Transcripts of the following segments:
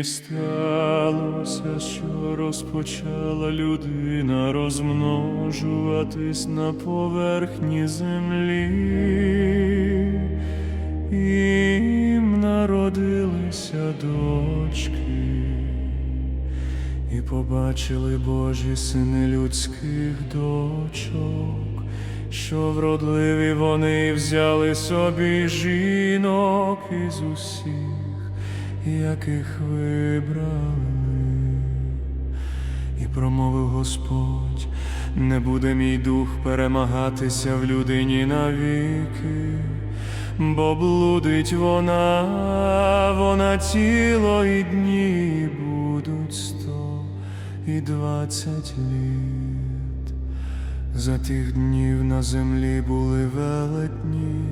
І сталося, що розпочала людина розмножуватись на поверхні землі, їм народилися дочки, і побачили Божі сини людських дочок, що вродливі вони взяли собі жінок із усіх, яких вибрали. І промовив Господь, не буде мій дух перемагатися в людині навіки, бо блудить вона, вона тіло і дні будуть сто і двадцять літ. За тих днів на землі були велетні,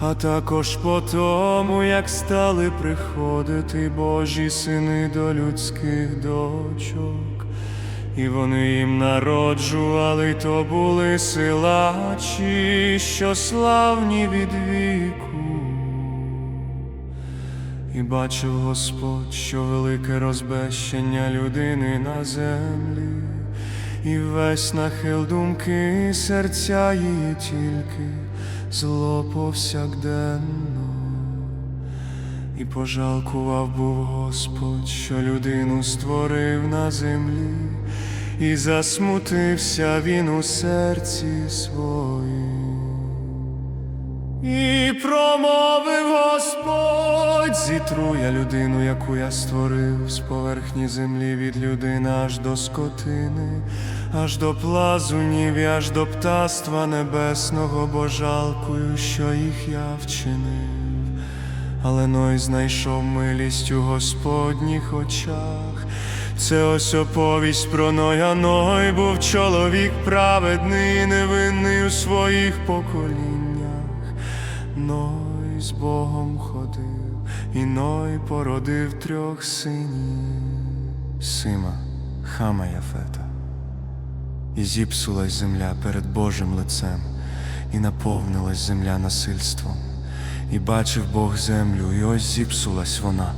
а також по тому, як стали приходити Божі сини до людських дочок, і вони їм народжували, то були силачі, що славні від віку. І бачив Господь, що велике розбещення людини на землі, і весь нахил думки серця її тільки зло повсякденно. І пожалкував був Господь, що людину створив на землі, і засмутився він у серці своїм. І промовив Господь, зітру я людину, яку я створив з поверхні землі від людини аж до скотини, аж до плазунів, і аж до птаства небесного, бо жалкую, що їх я вчинив. Але Ной знайшов милість у Господніх очах. Це ось оповість про Ноя Ной був чоловік праведний, і невинний у своїх поколіннях. Ной з Богом ходив, і Ной породив трьох синів. Сима, Хама Яфета. І зіпсулась земля перед Божим лицем, і наповнилась земля насильством. І бачив Бог землю, і ось зіпсулась вона,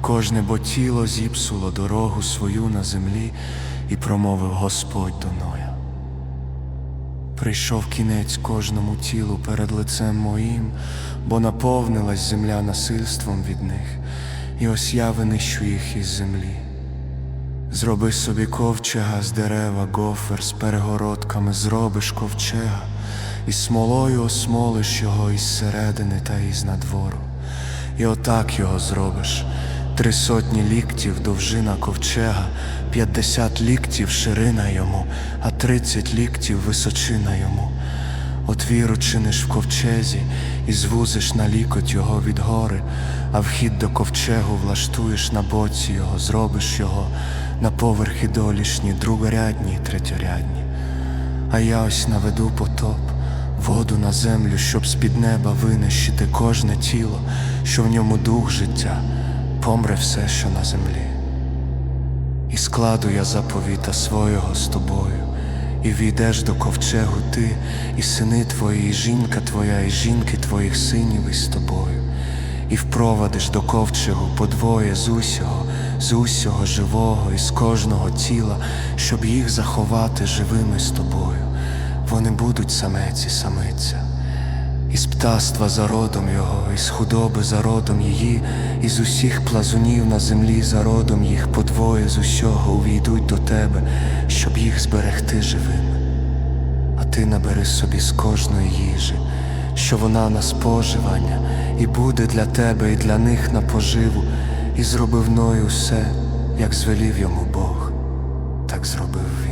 кожне бо тіло зіпсуло дорогу свою на землі, і промовив Господь до Ноя. Прийшов кінець кожному тілу перед лицем моїм, бо наповнилась земля насильством від них, і ось я винищу їх із землі. Зроби собі ковчега з дерева, гофер з перегородками, зробиш ковчега, і смолою осмолиш його із середини та із надвору. І отак його зробиш. Три сотні ліктів довжина ковчега, п'ятдесят ліктів ширина йому, а тридцять ліктів височина йому. Отвір учиниш в ковчезі і звузиш на лікоть його від гори, а вхід до ковчегу влаштуєш на боці його, зробиш його на поверхи долішні, другорядні й третьорядні. А я ось наведу потоп, воду на землю, щоб з-під неба винищити кожне тіло, що в ньому дух життя, помре все, що на землі. І складу я заповіта свого з тобою, і війдеш до ковчегу ти, і сини твої, і жінка твоя, і жінки твоїх синів із тобою, і впровадиш до ковчегу подвоє з усього, з усього живого і з кожного тіла, щоб їх заховати живими з тобою. Вони будуть самець і самиця. Із птаства за родом його, із худоби за родом її, із усіх плазунів на землі за родом їх подвоє з усього увійдуть до тебе, щоб їх зберегти живими. А ти набери собі з кожної їжі, що вона на споживання, і буде для тебе і для них на поживу, і зробив Ной усе, як звелів йому Бог, так зробив він.